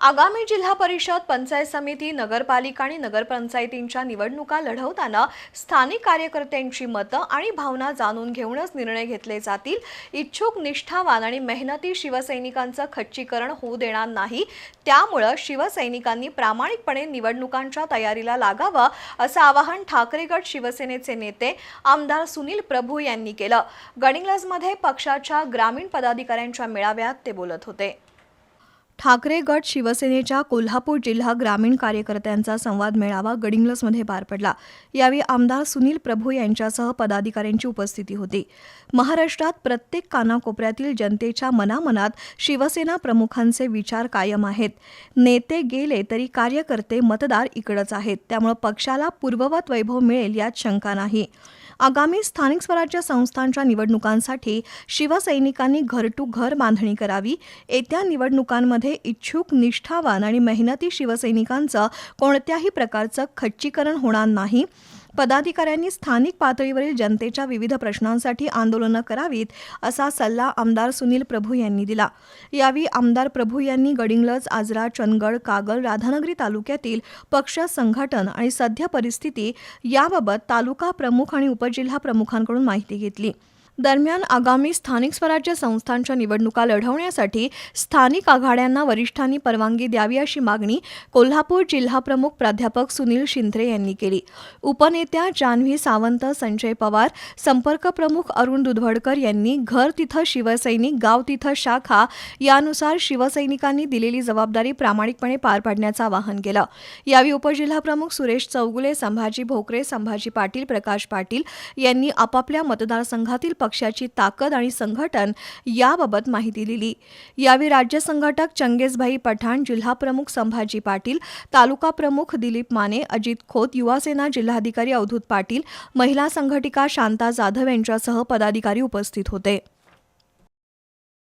आगामी जिल्हा परिषद पंचायत समिती नगरपालिका आणि नगरपंचायतींच्या निवडणुका लढवताना स्थानिक कार्यकर्त्यांची मतं आणि भावना जाणून घेऊनच निर्णय घेतले जातील. इच्छुक निष्ठावान आणि मेहनती शिवसैनिकांचं खच्चीकरण होऊ देणार नाही. त्यामुळं शिवसैनिकांनी प्रामाणिकपणे निवडणुकांच्या तयारीला लागावं असं आवाहन ठाकरे गट शिवसेनेचे नेते आमदार सुनील प्रभू यांनी केलं. गडिंग्लजमध्ये पक्षाच्या ग्रामीण पदाधिकाऱ्यांच्या मेळाव्यात ते बोलत होते. ठाकरे गट शिवसेनेच्या कोल्हापूर जिल्हा ग्रामीण कार्यकर्त्यांचा संवाद मेळावा गडिंग्लजमध्ये पार पडला. यावेळी आमदार सुनील प्रभू यांच्यासह पदाधिकाऱ्यांची उपस्थिती होती. महाराष्ट्रात प्रत्येक कानाकोपऱ्यातील जनतेच्या मनामनात शिवसेना प्रमुखांचे विचार कायम आहेत. नेते गेले तरी कार्यकर्ते मतदार इकडंच आहेत. त्यामुळे पक्षाला पूर्ववत वैभव मिळेल यात शंका नाही. आगामी स्थानिक स्वराज्य संस्थांच्या निवडणुकांसाठी शिवसैनिकांनी घर टू घर बांधणी करावी. येत्या निवडणुकांमध्ये इच्छुक निष्ठावान आणि मेहनती शिवसैनिकांचं कोणत्याही प्रकारचं खच्चीकरण होणार नाही. पदाधिकाऱ्यांनी स्थानिक पातळीवरील जनतेच्या विविध प्रश्नांसाठी आंदोलनं करावीत असा सल्ला आमदार सुनील प्रभू यांनी दिला. यावेळी आमदार प्रभू यांनी गडिंग्लज आजरा चंदगड कागल राधानगरी तालुक्यातील पक्ष संघटन आणि सध्या परिस्थिती याबाबत तालुका प्रमुख आणि उपजिल्हा प्रमुखांकडून माहिती घेतली. दरम्यान आगामी स्थानिक स्वराज्य संस्थांच्या निवडणुका लढवण्यासाठी स्थानिक आघाड्यांना वरिष्ठांनी परवानगी द्यावी अशी मागणी कोल्हापूर जिल्हाप्रमुख प्राध्यापक सुनील शिंद्रे यांनी केली. उपनेत्या जान्हवी सावंत संजय पवार संपर्क प्रमुख अरुण दुधवडकर यांनी घर तिथं शिवसैनिक गाव तिथं शाखा यानुसार शिवसैनिकांनी दिलेली जबाबदारी प्रामाणिकपणे पार पाडण्याचं आवाहन केलं. यावेळी उपजिल्हाप्रमुख सुरेश चौगुले संभाजी भोकरे संभाजी पाटील प्रकाश पाटील यांनी आपापल्या मतदारसंघातील पक्षाची ताकद आणि संघटन याबाबत माहिती दिली. यावेळी राज्य संघटक चंगेजभाई पठाण जिल्हाप्रमुख संभाजी पाटील तालुका प्रमुख दिलीप माने अजित खोत युवासेना जिल्हाधिकारी अवधूत पाटील महिला संघटिका शांता जाधव यांच्यासह पदाधिकारी उपस्थित होते.